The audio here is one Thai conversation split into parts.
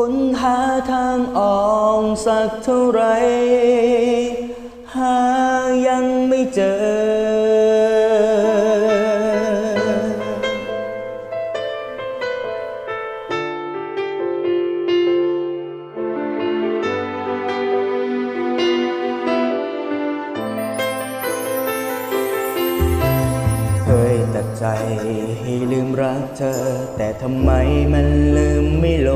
ค้นหาทางออกสักเท่าไร หายังไม่เจอ เคยตัดใจให้ลืมรักเธอ แต่ทำไมมันลืมไม่ลง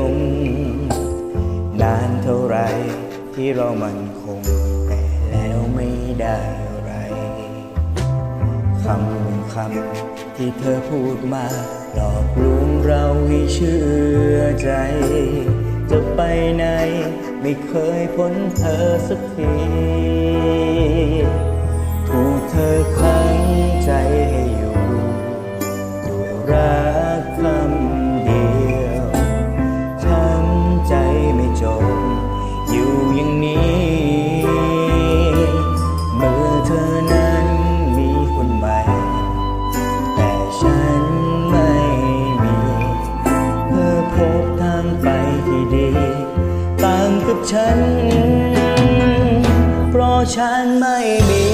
เรามันคง แต่แล้วไม่ได้อะไรคำหนึ่งคำที่เธอพูดมา หลอกลวงเราให้เชื่อใจ จะไปไหน ไม่เคยพ้นเธอสักทีถูกเธอ อย่างนี้ เมื่อเธอนั้นมีคนใหม่ แต่ฉันไม่มีเพื่อพบทางไปที่ดี ต่างกับฉัน เพราะฉันไม่มี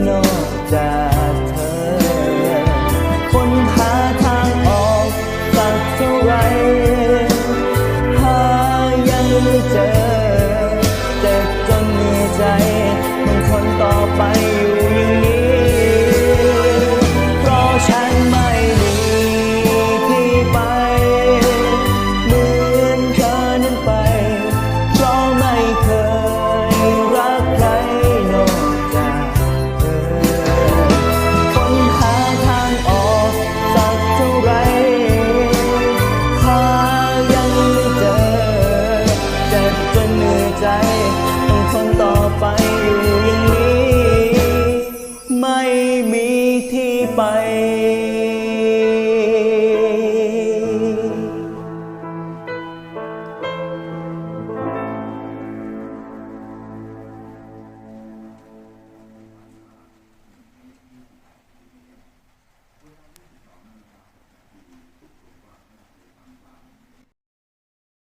know มีที่ไป